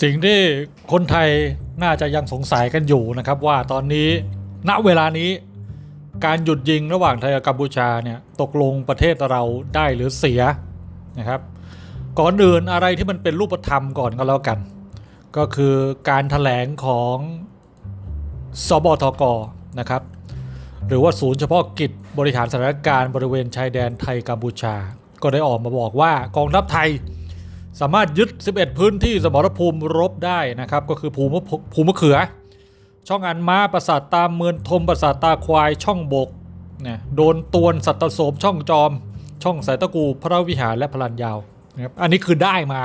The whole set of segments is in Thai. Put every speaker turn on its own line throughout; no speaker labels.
สิ่งที่คนไทยน่าจะยังสงสัยกันอยู่นะครับ ว่าตอนนี้ณเวลานี้ การหยุดยิงระหว่างไทยกับกัมพูชาเนี่ยตกลงประเทศเราได้หรือเสียนะครับก่อนอื่นอะไรที่มันเป็นรูปธรรมก่อนก็แล้วกัน ก็คือการถแถลงของสบทกนะครับหรือว่าศูนย์เฉพาะกิจบริหารสถานการณ์บริเวณชายแดนไทยกัมพูชา ก็ได้ออกมาบอกว่ากองทัพไทย สามารถยึด 11 พื้นที่สมรภูมิรบได้นะครับ ก็คือภูมิภูมิมะเขือ ช่องอันม้าปราสาทตามเมือนทมปราสาทตาควายช่องบกเนี่ยโดนตวนสัตตโสมช่องจอม ช่องสายตะกูพระวิหารและพลันยาวนะครับอันนี้คือได้มา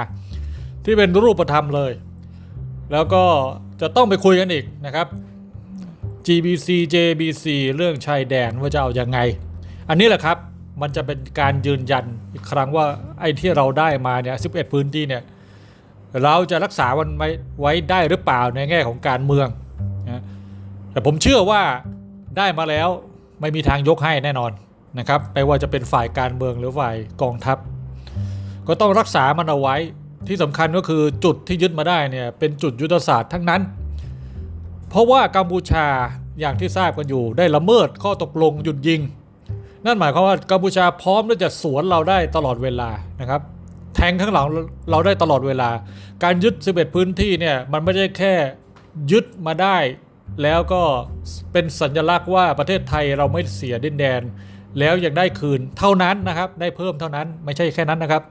ที่เป็นรูปธรรมเลย แล้วก็จะต้องไปคุยกันอีกนะครับ GBC JBC เรื่องชายแดนว่าจะเอาอยัางไง อันนี้แหละครับ มันจะเป็นการยืนยันอีกครั้งว่าไอ้ที่เราได้มาเนี่ย11พื้นที่เนี่ยเราจะรักษามันไว้ไว้ได้หรือเปล่าในแง่ของการเมืองนะแต่ผมเชื่อว่าได้มาแล้วไม่มีทางยกให้แน่นอนนะครับไม่ว่าจะเป็นฝ่ายการเมืองหรือฝ่ายกองทัพ ก็ต้องรักษามันเอาไว้ที่สำคัญก็คือจุดที่ยึดมาได้เนี่ยเป็นจุดยุทธศาสตร์ทั้งนั้น เพราะว่ากัมพูชาอย่างที่ทราบกันอยู่ได้ละเมิดข้อตกลงหยุดยิง นั่นหมายความว่ากัมพูชาพร้อมที่จะสวนเราได้ตลอดเวลานะครับ แทงข้างหลังเราได้ตลอดเวลา การยึด 11 พื้นที่เนี่ยมันไม่ได้แค่ยึดมาได้ แล้วก็เป็นสัญลักษณ์ว่าประเทศไทยเราไม่เสียดินแดน แล้วยังได้คืนเท่านั้นนะครับ ได้เพิ่มเท่านั้นไม่ใช่แค่นั้นนะครับ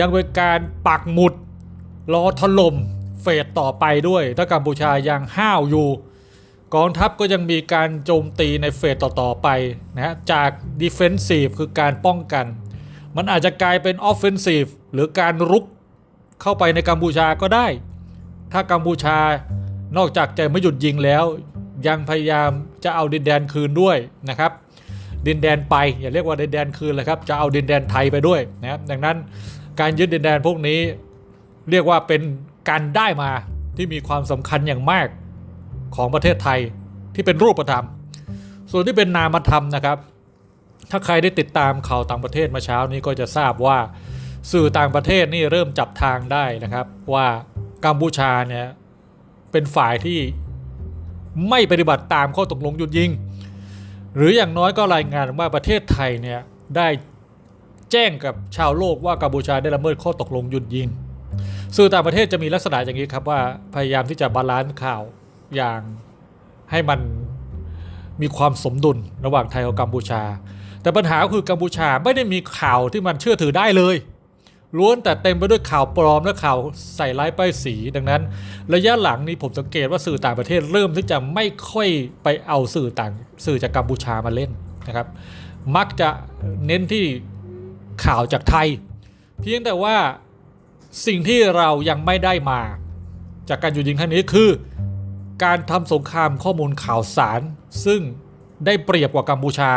ยังเป็นการปักหมุดรอถล่มเฟสต่อไปด้วย ถ้ากัมพูชายังห้าวอยู่ กองทัพก็ยังมีการโจมตีในเฟสต่อ ๆ ไปนะฮะจาก defensive คือการป้องกัน มันอาจจะกลายเป็น offensive หรือการรุกเข้าไปในกัมพูชาก็ได้ ถ้ากัมพูชานอกจากจะไม่หยุดยิงแล้ว ยังพยายามจะเอาดินแดนคืนด้วยนะครับ ดินแดนไปอย่าเรียกว่าดินแดนคืนเลยครับจะเอาดินแดนไทยไปด้วยนะครับดังนั้นการยึดดินแดนพวกนี้ เรียกว่าเป็นการได้มาที่มีความสำคัญอย่างมาก ของประเทศไทยที่เป็นรูปธรรม ส่วนที่เป็นนามธรรมนะครับ ถ้าใครได้ติดตามข่าวต่างประเทศมาเช้านี้ก็จะทราบว่าสื่อต่างประเทศนี่เริ่มจับทางได้นะครับ ว่ากัมพูชาเนี่ยเป็นฝ่ายที่ไม่ปฏิบัติตามข้อตกลงหยุดยิง หรืออย่างน้อยก็รายงานว่าประเทศไทยเนี่ยได้แจ้งกับชาวโลกว่ากัมพูชาได้ละเมิดข้อตกลงหยุดยิง สื่อต่างประเทศจะมีลักษณะอย่างนี้ครับว่าพยายามที่จะบาลานซ์ข่าว อย่างให้มันมีความสมดุลระหว่างไทยกับกัมพูชา แต่ปัญหาคือกัมพูชาไม่ได้มีข่าวที่มันเชื่อถือได้เลย ล้วนแต่เต็มไปด้วยข่าวปลอมและข่าวใส่ร้ายป้ายสี ดังนั้น ระยะหลังนี้ผมสังเกตว่าสื่อต่างประเทศเริ่มที่จะไม่ค่อยไปเอาสื่อต่างสื่อจากกัมพูชามาเล่นนะครับ มักจะเน้นที่ข่าวจากไทย เพียงแต่ว่าสิ่งที่เรายังไม่ได้มา จากการหยุดยิงครั้งนี้คือ การทำสงครามข้อมูลข่าวสาร ซึ่งได้เปรียบกว่ากัมพูชา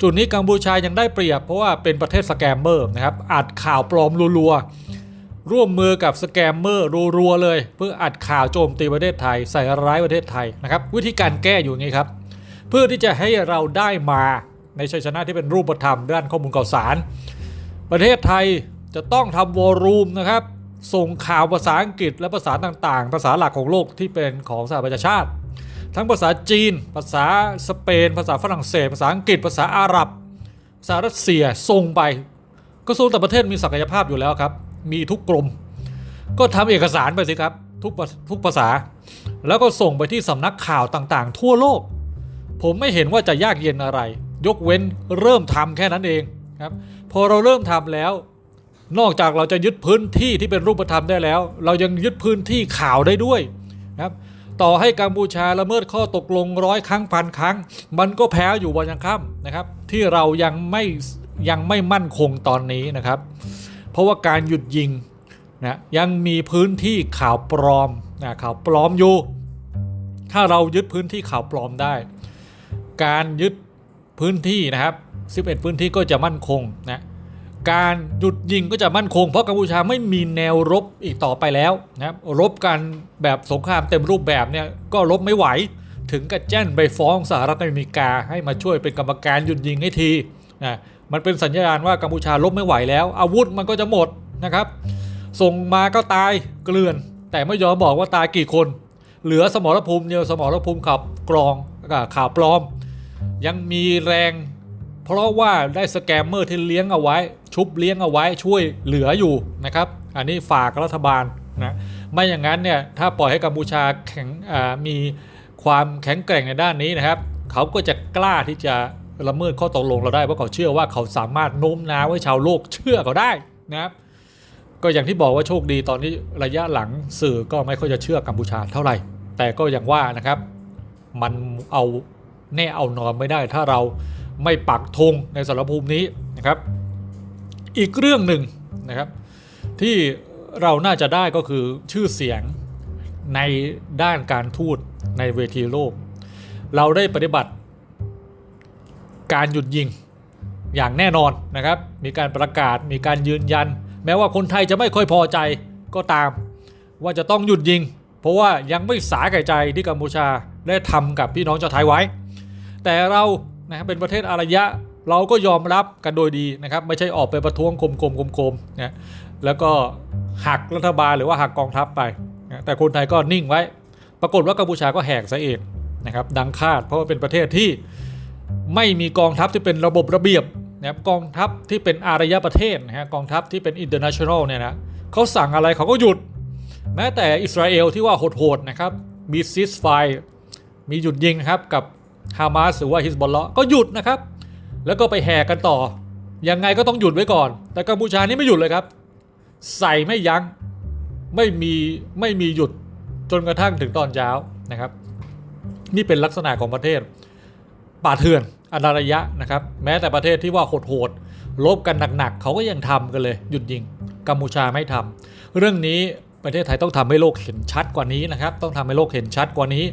จุดนี้กัมพูชายังได้เปรียบเพราะว่าเป็นประเทศสแกมเมอร์นะครับอัดข่าวปลอมรัวๆร่วมมือกับสแกมเมอร์รัวๆเลย เพื่ออัดข่าวโจมตีประเทศไทย ใส่ร้ายประเทศไทยนะครับวิธีการแก้อยู่อย่างนี้ครับ เพื่อที่จะให้เราได้มาในชัยชนะที่เป็นรูปธรรมด้านข้อมูลข่าวสาร ประเทศไทยจะต้องทำวอลลุ่มนะครับ ส่งข่าวภาษาอังกฤษและภาษาต่างๆ ภาษาหลักของโลกที่เป็นของสหประชาชาติ ทั้งภาษาจีน ภาษาสเปน ภาษาฝรั่งเศส ภาษาอังกฤษ ภาษาอาหรับ ภาษารัสเซียส่งไปกระทรวงต่างประเทศมีศักยภาพอยู่แล้วครับ มีทุกกรม ก็ทำเอกสารไปสิครับ ทุกทุกภาษา แล้วก็ส่งไปที่สำนักข่าวต่างๆ ทั่วโลก ผมไม่เห็นว่าจะยากเย็นอะไร ยกเว้นเริ่มทำแค่นั้นเองครับ พอเราเริ่มทำแล้ว นอกจากเราจะยึดพื้นที่ที่เป็นรูปธรรมได้แล้ว เรายังยึดพื้นที่ข่าวได้ด้วยนะครับต่อให้กัมพูชาละเมิดข้อตกลงร้อยครั้งพันครั้ง มันก็แพ้อยู่วันยังค่ำนะครับ ที่เรายังไม่ยังไม่มั่นคงตอนนี้นะครับ เพราะว่าการหยุดยิงนะยังมีพื้นที่ข่าวปลอมนะข่าวปลอมอยู่ ถ้าเรายึดพื้นที่ข่าวปลอมได้ การยึดพื้นที่นะครับ 11 พื้นที่ก็จะมั่นคงนะ การหยุดยิงก็จะมั่นคง เพราะกัมพูชาไม่มีแนวรบอีกต่อไปแล้วนะครับรบกันแบบสงครามเต็มรูปแบบเนี่ยก็รบไม่ไหว ถึงกับแจ้งไปฟ้องสหรัฐอเมริกา ให้มาช่วยเป็นกรรมการหยุดยิงให้ทีนะมันเป็นสัญญาณว่ากัมพูชารบไม่ไหวแล้ว อาวุธมันก็จะหมดนะครับ ส่งมาก็ตายเกลื่อน แต่ไม่ยอมบอกว่าตายกี่คน เหลือสมรภูมิเดียวสมรภูมิขับกรองข่าวปลอม ยังมีแรง เพราะว่าได้สแกมเมอร์ที่เลี้ยงเอาไว้ ชุบเลี้ยงเอาไว้ช่วยเหลืออยู่นะครับ อันนี้ฝากรัฐบาลนะไม่อย่างนั้นเนี่ยถ้าปล่อยให้กัมพูชาแข็งมีความแข็งแกร่งในด้านนี้นะครับ เขาก็จะกล้าที่จะละเมิดข้อตกลงเราได้เพราะเขาเชื่อว่าเขาสามารถโน้มน้าวให้ชาวโลกเชื่อเขาได้นะครับ ก็อย่างที่บอกว่าโชคดีตอนนี้ระยะหลังสื่อก็ไม่ค่อยจะเชื่อกัมพูชาเท่าไหร่ แต่ก็อย่างว่านะครับ มันเอาแน่เอานอนไม่ได้ ถ้าเราไม่ปักธงในสารภูมินี้นะครับ อีกเรื่องหนึ่งนะครับ ที่เราน่าจะได้ก็คือชื่อเสียงในด้านการทูตในเวทีโลก เราได้ปฏิบัติการหยุดยิงอย่างแน่นอนนะครับ มีการประกาศมีการยืนยัน แม้ว่าคนไทยจะไม่ค่อยพอใจก็ตาม ว่าจะต้องหยุดยิง เพราะว่ายังไม่สาแก่ใจที่กัมพูชาได้ทำกับพี่น้องชาวไทยไว้ แต่เรานะเป็นประเทศอารยะ เราก็ยอมรับกันโดยดีนะครับ ไม่ใช่ออกไปประท้วงกลมๆกลมๆนะแล้วก็หักรัฐบาลหรือว่าหักกองทัพไปนะแต่คนไทยก็นิ่งไว้ ปรากฏว่ากัมพูชาก็แหกซะเองนะครับ ดังคาดเพราะว่าเป็นประเทศที่ไม่มีกองทัพที่เป็นระบบระเบียบนะครับกองทัพที่เป็นอารยประเทศนะฮะกองทัพที่เป็น international เนี่ยนะเขาสั่งอะไรเขาก็หยุด แม้แต่อิสราเอลที่ว่าโหดๆนะครับมีซิสไฟมีหยุดยิงนะครับกับฮามาสหรือว่าฮิสบอลเลาะก็หยุดนะครับ แล้วก็ไปแห่กันต่อ ยังไงก็ต้องหยุดไว้ก่อน แต่กัมพูชานี่ไม่หยุดเลยครับ ใส่ไม่ยัง้ง ไม่มีไม่มีหยุดจนกระทั่งถึงตอนเช้านะครับ นี่เป็นลักษณะของประเทศ ป่าเถื่อนอนารยะนะครับ แม้แต่ประเทศที่ว่าโหดๆลบกันหนักๆเขาก็ยังทำกันเลย หยุดยิงกัมพูชาไม่ทำเรื่องนี้ประเทศไทยต้องทำให้โลกเห็นชัดกว่านี้นะครับ ต้องทำให้โลกเห็นชัดกว่านี้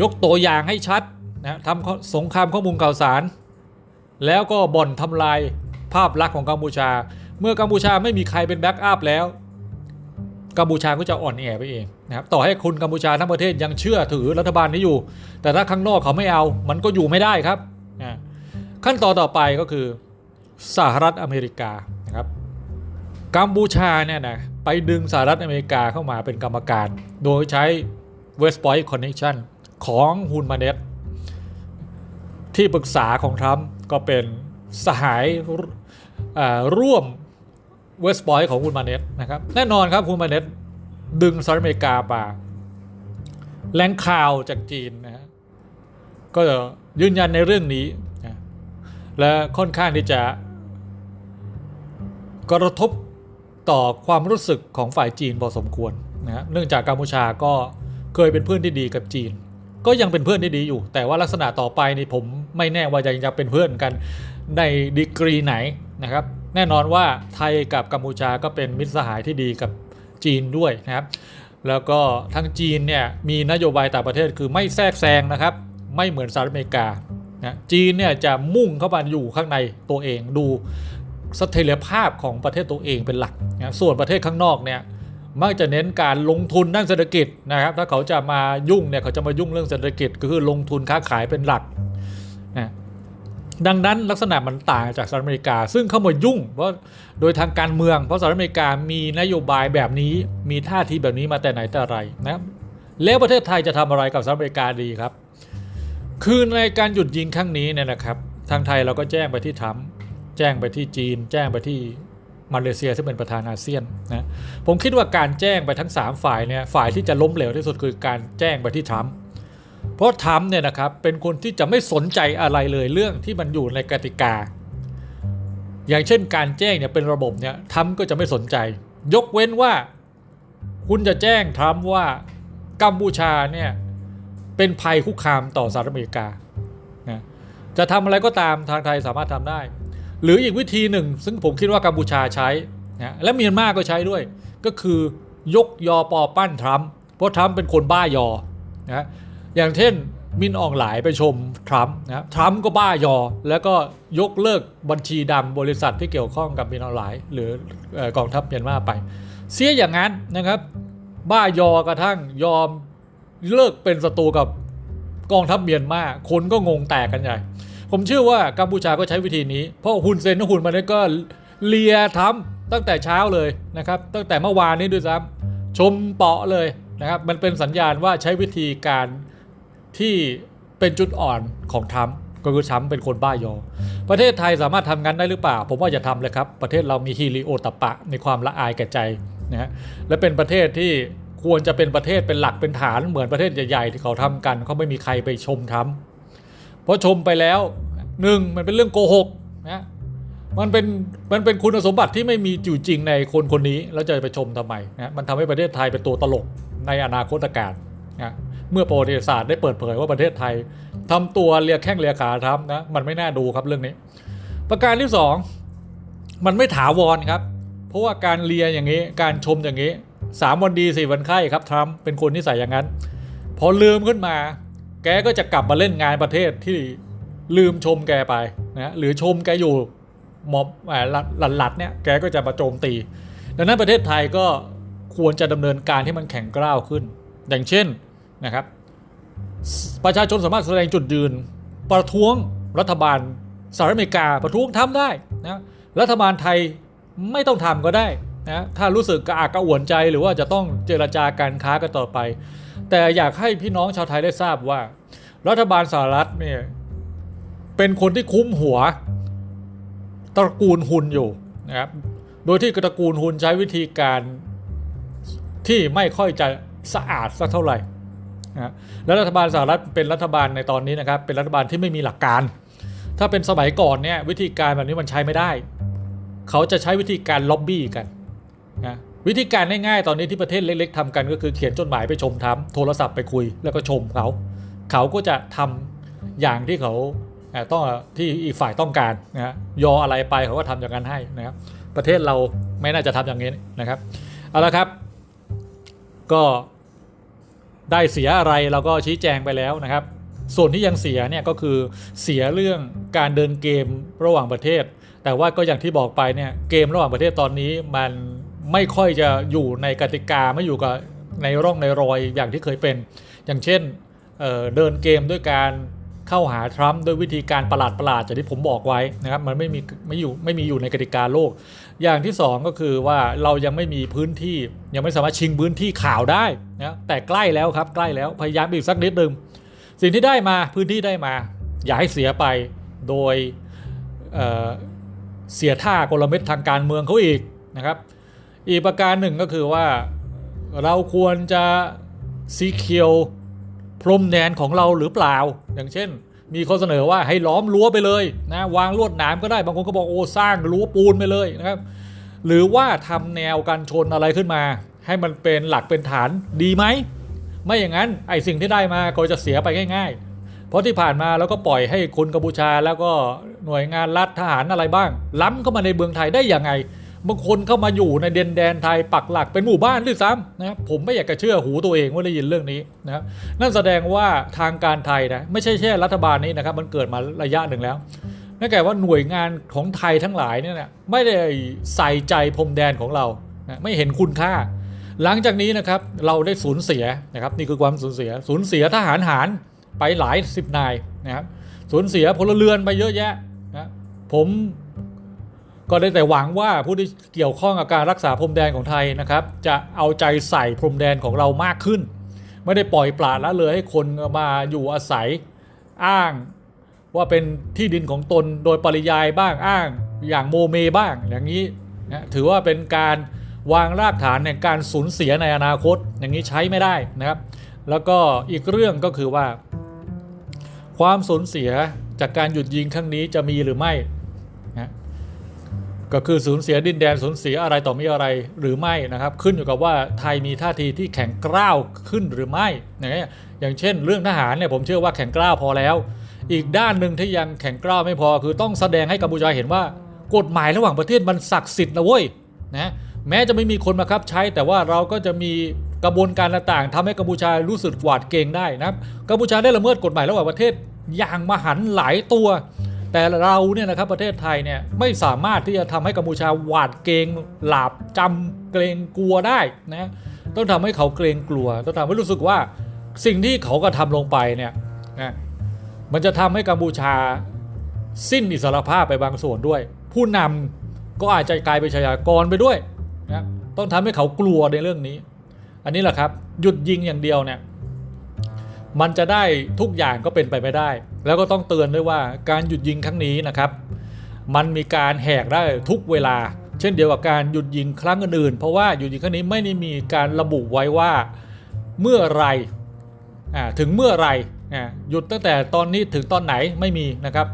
ยกตัวอย่างให้ชัดนะทำสงครามข้อมูลข่าวสาร แล้วก็บ่อนทำลายภาพลักษณ์ของกัมพูชา เมื่อกัมพูชาไม่มีใครเป็นแบ็กอัพแล้ว กัมพูชาก็จะอ่อนแอไปเองนะครับต่อให้คุณกัมพูชาทั้งประเทศยังเชื่อถือรัฐบาลนี้อยู่ แต่ถ้าข้างนอกเขาไม่เอา มันก็อยู่ไม่ได้ครับขั้นตอนต่อไปก็คือสหรัฐอเมริกานะครับกัมพูชาเนี่ยนะไปดึงสหรัฐอเมริกาเข้ามาเป็นกรรมการ โดยใช้ West Point Connection ของฮุนมาเนตที่ปรึกษาของทรัมป์ ก็เป็นสหายร่วมเวสต์ o อยของคุณมาเนตนะครับ แน่นอนครับคุณมาเนตดึงสหรัฐอเมริกามาแหล่งข่าวจากจีนนะฮะก็ยืนยันในเรื่องนี้นะและค่อนข้างที่จะ กระทบต่อความรู้สึกของฝ่ายจีนพอสมควรนะฮะเนื่องจากกัมพูชาก็เคยเป็นเพื่อนที่ดีกับจีน ก็ยังเป็นเพื่อนที่ดีอยู่ แต่ว่าลักษณะต่อไปนี่ผมไม่แน่ว่าจะยังเป็นเพื่อนกันในดีกรีไหนนะครับ แน่นอนว่าไทยกับกัมพูชาก็เป็นมิตรสหายที่ดีกับจีนด้วยนะครับ แล้วก็ทางจีนเนี่ยมีนโยบายต่างประเทศคือไม่แทรกแซงนะครับ ไม่เหมือนสหรัฐอเมริกานะจีนเนี่ยจะมุ่งเข้ามาอยู่ข้างในตัวเองดูเสถียรภาพของประเทศตัวเองเป็นหลักนะส่วนประเทศข้างนอกเนี่ย มักจะเน้นการลงทุนด้านเศรษฐกิจนะครับ ถ้าเขาจะมายุ่งเนี่ยเขาจะมายุ่งเรื่องเศรษฐกิจก็คือลงทุนค้าขายเป็นหลักนะดังนั้นลักษณะมันต่างจากสหรัฐอเมริกา ซึ่งเข้ามายุ่ง เพราะโดยทางการเมือง เพราะสหรัฐอเมริกามีนโยบายแบบนี้มีท่าทีแบบนี้มาแต่ไหนแต่ไรนะครับแล้วประเทศไทยจะทำอะไรกับสหรัฐอเมริกาดีครับ คือในการหยุดยิงครั้งนี้เนี่ยนะครับ ทางไทยเราก็แจ้งไปที่ทรัมป์แจ้งไปที่จีน แจ้งไปที่ มาเลเซียซึ่งเป็นประธานอาเซียนนะผมคิดว่าการแจ้งไปทั้ง 3 ฝ่ายเนี่ยฝ่ายที่จะล้มเหลวที่สุดคือการแจ้งไปที่ทรัมป์เพราะทรัมป์เนี่ยนะครับเป็นคนที่จะไม่สนใจอะไรเลยเรื่องที่มันอยู่ในกติกา อย่างเช่นการแจ้งเนี่ยเป็นระบบเนี่ยทรัมป์ก็จะไม่สนใจ ยกเว้นว่าคุณจะแจ้งทรัมป์ว่ากัมพูชาเนี่ยเป็นภัยคุกคามต่อสหรัฐอเมริกานะจะทำอะไรก็ตามทางไทยสามารถทำได้ หรืออีกวิธีหนึ่ง ซึ่งผมคิดว่ากัมพูชาใช้นะและเมียนมาก็ใช้ด้วย ก็คือยกยอปอปั้นทรัมป์เพราะทรัมป์เป็นคนบ้ายอนะอย่างเช่นมินอองหลายไปชมทรัมป์นะทรัมป์ก็บ้ายอ แล้วก็ยกเลิกบัญชีดำบริษัทที่เกี่ยวข้องกับมินอองหลาย หรือกองทัพเมียนมาไป เสียอย่างนั้นนะครับ บ้ายอกระทั่งยอมเลิกเป็นศัตรูกับกองทัพเมียนมาคนก็งงแตกกันใหญ่ ผมเชื่อว่ากัมพูชาก็ใช้วิธีนี้ เพราะฮุนเซนกับฮุนมาเนี่ยก็เลียทำตั้งแต่เช้าเลยนะครับ ตั้งแต่เมื่อวานนี้ด้วยซ้ำชมเปาะเลยนะครับ มันเป็นสัญญาณว่าใช้วิธีการที่เป็นจุดอ่อนของทรัมป์ก็คือทรัมป์เป็นคนบ้ายอ ประเทศไทยสามารถทำงั้นได้หรือเปล่า ผมว่าอย่าทำเลยครับ ประเทศเรามีฮิริโอตปะในความละอายแก่ใจนะฮะ และเป็นประเทศที่ควรจะเป็นประเทศเป็นหลักเป็นฐานเหมือนประเทศใหญ่ๆที่เขาทำกันเขาไม่มีใครไปชมทรัมป์เพราะชมไปแล้ว หนึ่งมันเป็นเรื่องโกหกนะมันเป็นมันเป็นคุณสมบัติที่ไม่มีอยู่จริงในคนคนนี้แล้วจะไปชมทำไมนะมันทำให้ประเทศไทยเป็นตัวตลกในอนาคตการนะเมื่อประวัติศาสตร์ได้เปิดเผยว่าประเทศไทยทำตัวเลียแข้งเลียขาทำนะมันไม่น่าดูครับเรื่องนี้ ประการที่สองมันไม่ถาวรครับ เพราะว่าการเลียอย่างนี้การชมอย่างนี้สามวันดีสี่วันไข้ครับทรัมป์เป็นคนที่ใส่อย่างนั้น พอลืมขึ้นมา แกก็จะกลับมาเล่นงานประเทศที่ ลืมชมแกไปนะหรือชมแกอยู่หมอบอ่าหลัดหลัดเนี่ยแกก็จะมาโจมตี ดังนั้นประเทศไทยก็ควรจะดำเนินการที่มันแข็งกร้าวขึ้น อย่างเช่นนะครับ ประชาชนสามารถแสดงจุดยืน ประท้วงรัฐบาลสหรัฐอเมริกาประท้วงทำได้นะรัฐบาลไทยไม่ต้องทำก็ได้นะถ้ารู้สึกกระอักกระอ่วนใจหรือว่าจะต้องเจรจาการค้ากันต่อไป แต่อยากให้พี่น้องชาวไทยได้ทราบว่า รัฐบาลสหรัฐเนี่ย เป็นคนที่คุ้มหัวตระกูลฮุนอยู่นะครับ โดยที่ตระกูลฮุนใช้วิธีการที่ไม่ค่อยจะสะอาดสักเท่าไหร่นะแล้วรัฐบาลสหรัฐเป็นรัฐบาลในตอนนี้นะครับ เป็นรัฐบาลที่ไม่มีหลักการ ถ้าเป็นสมัยก่อนเนี่ยวิธีการแบบนี้มันใช้ไม่ได้ เขาจะใช้วิธีการล็อบบี้กันนะวิธีการง่ายๆตอนนี้ที่ประเทศเล็ก ๆทำกันก็คือเขียนจดหมายไปชมทำโทรศัพท์ไปคุยแล้วก็ชมเขา เขาก็จะทำอย่างที่เขา ต้องที่อีกฝ่ายต้องการนะฮะยออะไรไปเขาก็ทำอย่างนั้นให้นะครับ ประเทศเราไม่น่าจะทำอย่างนี้นะครับเอาละครับ ก็ได้เสียอะไรเราก็ชี้แจงไปแล้วนะครับ ส่วนที่ยังเสียเนี่ยก็คือเสียเรื่องการเดินเกมระหว่างประเทศ แต่ว่าก็อย่างที่บอกไปเนี่ยเกมระหว่างประเทศตอนนี้มันไม่ค่อยจะอยู่ในกติกาไม่อยู่กับในร่องในรอยอย่างที่เคยเป็น อย่างเช่นเเดินเกมด้วยการ เข้าหาทรัมป์ด้วยวิธีการประหลาดประหลาดๆอย่างที่ผมบอกไว้นะครับมันไม่มีไม่อยู่ไม่มีอยู่ในกติกาโลก อย่างที่สองก็คือว่าเรายังไม่มีพื้นที่ยังไม่สามารถชิงพื้นที่ข่าวได้นะแต่ใกล้แล้วครับใกล้แล้วพยายามอีกสักนิดนึงสิ่งที่ได้มาพื้นที่ได้มา อย่าให้เสียไปโดยเเสียท่ากลเม็ดทางการเมืองเขาอีกนะครับ อีกประการหนึ่งก็คือว่าเราควรจะสีเขียว พรมแดนของเราหรือเปล่า อย่างเช่น มีข้อเสนอว่าให้ล้อมรั้วไปเลยนะวางลวดหนามก็ได้บางคนก็บอกโอ้สร้างรั้วปูนไปเลยนะครับ หรือว่าทำแนวกันชนอะไรขึ้นมา ให้มันเป็นหลักเป็นฐานดีไหมไม่อย่างนั้นไอสิ่งที่ได้มาก็จะเสียไปง่ายๆ เพราะที่ผ่านมาเราก็ปล่อยให้คนกัมพูชาแล้วก็หน่วยงานรัฐทหารอะไรบ้าง ล้ำเข้ามาในเมืองไทยได้อย่างไง บางคนเข้ามาอยู่ในเดนแดนไทยปักหลักเป็นหมู่บ้านด้วยซ้ำนะครับผมไม่อยากจะเชื่อหูตัวเองว่าได้ยินเรื่องนี้นะครับนั่นแสดงว่าทางการไทยนะไม่ใช่แค่รัฐบาลนี้นะครับ มันเกิดมาระยะหนึ่งแล้วนั่นแปลว่าหน่วยงานของไทยทั้งหลายเนี่ยนะไม่ได้ใส่ใจพรมแดนของเรานะไม่เห็นคุณค่า หลังจากนี้นะครับเราได้สูญเสียนะครับนี่คือความสูญเสียสูญเสียทหารหารไปหลายสิบนายนะครับสูญเสียพลเรือนไปเยอะแยะนะผม ก็ได้แต่หวังว่าผู้ที่เกี่ยวข้องกับการรักษาพรมแดนของไทยนะครับ จะเอาใจใส่พรมแดนของเรามากขึ้น ไม่ได้ปล่อยปละละเลยให้คนมาอยู่อาศัยอ้างว่าเป็นที่ดินของตนโดยปริยายบ้างอ้างอย่างโมเมบ้างอย่างนี้นะถือว่าเป็นการวางรากฐานแห่งการสูญเสียในอนาคต อย่างนี้ใช้ไม่ได้นะครับ แล้วก็อีกเรื่องก็คือว่า ความสูญเสียจากการหยุดยิงครั้งนี้จะมีหรือไม่ ก็คือสูญเสียดินแดนสูญเสียอะไรต่อมีอะไรหรือไม่นะครับ ขึ้นอยู่กับว่าไทยมีท่าทีที่แข็งกร้าวขึ้นหรือไม่อย่างเงี้ยอย่างเช่น เรื่องทหารเนี่ยผมเชื่อว่าแข็งกร้าวพอแล้ว อีกด้านหนึ่งที่ยังแข็งกร้าวไม่พอ คือต้องแสดงให้กัมพูชาเห็นว่า กฎหมายระหว่างประเทศมันศักดิ์สิทธิ์นะเว้ยนะแม้จะไม่มีคนมาครับใช้ แต่ว่าเราก็จะมีกระบวนการต่างๆทำให้กัมพูชารู้สึกหวาดเกรงได้นะครับกัมพูชาได้ละเมิดกฎหมายระหว่างประเทศอย่างมหันหลายตัว แต่เราเนี่ยนะครับประเทศไทยเนี่ยไม่สามารถที่จะทำให้กัมพูชาหวาดเกรงหลาบจำเกรงกลัวได้นะต้องทำให้เขาเกรงกลัว ต้องทำให้รู้สึกว่าสิ่งที่เขาก็ทำลงไปเนี่ยนะมันจะทำให้กัมพูชาสิ้นอิสรภาพไปบางส่วนด้วย ผู้นำก็อาจจะกลายเป็นชายากรไปด้วยนะต้องทำให้เขากลัวในเรื่องนี้ อันนี้แหละครับหยุดยิงอย่างเดียวเนี่ย มันจะได้ทุกอย่างก็เป็นไปไม่ได้ แล้วก็ต้องเตือนด้วยว่าการหยุดยิงครั้งนี้นะครับ มันมีการแหกได้ทุกเวลา เช่นเดียวกับการหยุดยิงครั้งอื่นๆ เพราะว่าหยุดยิงครั้งนี้ไม่ได้มีการระบุไว้ว่าเมื่อไรอ่าถึงเมื่อไรอ่าหยุดตั้งแต่ตอนนี้ถึงตอนไหนไม่มีนะครับ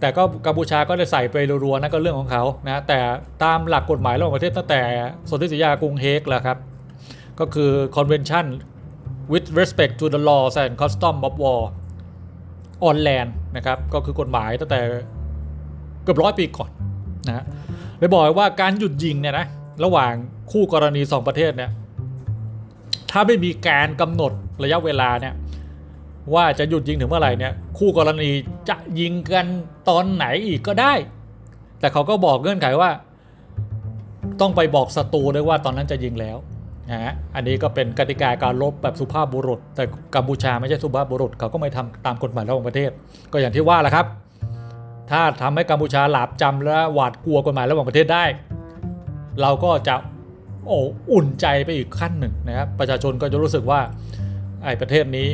แต่ก็กัมพูชาก็ได้ใส่ไปรัวๆนั่นก็เรื่องของเขานะแต่ตามหลักกฎหมายระหว่างประเทศตั้งแต่สนธิสัญญากรุงเฮกแล้วครับก็คือ Convention with respect to the laws and custom of war on land นะครับ ก็คือกฎหมายตั้งแต่เกือบร้อยปีก่อนนะฮะเลยบอกว่าการหยุดยิงเนี่ยนะระหว่างคู่กรณีสองประเทศเนี่ยถ้าไม่มีการกำหนดระยะเวลาเนี่ยว่าจะหยุดยิงถึงเมื่อไหร่เนี่ยคู่กรณีจะยิงกันตอนไหนอีกก็ได้ แต่เขาก็บอกเงื่อนไขว่า ต้องไปบอกศัตรูด้วยว่าตอนนั้นจะยิงแล้ว นะฮะอันนี้ก็เป็นกติกาการลบแบบสุภาพบุรุษ แต่กัมพูชาไม่ใช่สุภาพบุรุษเขาก็ไม่ทำตามกฎหมายระหว่างประเทศ ก็อย่างที่ว่าแหละครับ ถ้าทำให้กัมพูชาหลาบจำและหวาดกลัวกฎหมายระหว่างประเทศได้ เราก็จะโอ้อุ่นใจไปอีกขั้นหนึ่งนะครับประชาชนก็จะรู้สึกว่าไอ้ประเทศนี้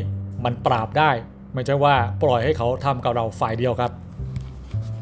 มันปราบได้ ไม่ใช่ว่าปล่อยให้เขาทำกับเราฝ่ายเดียวครับ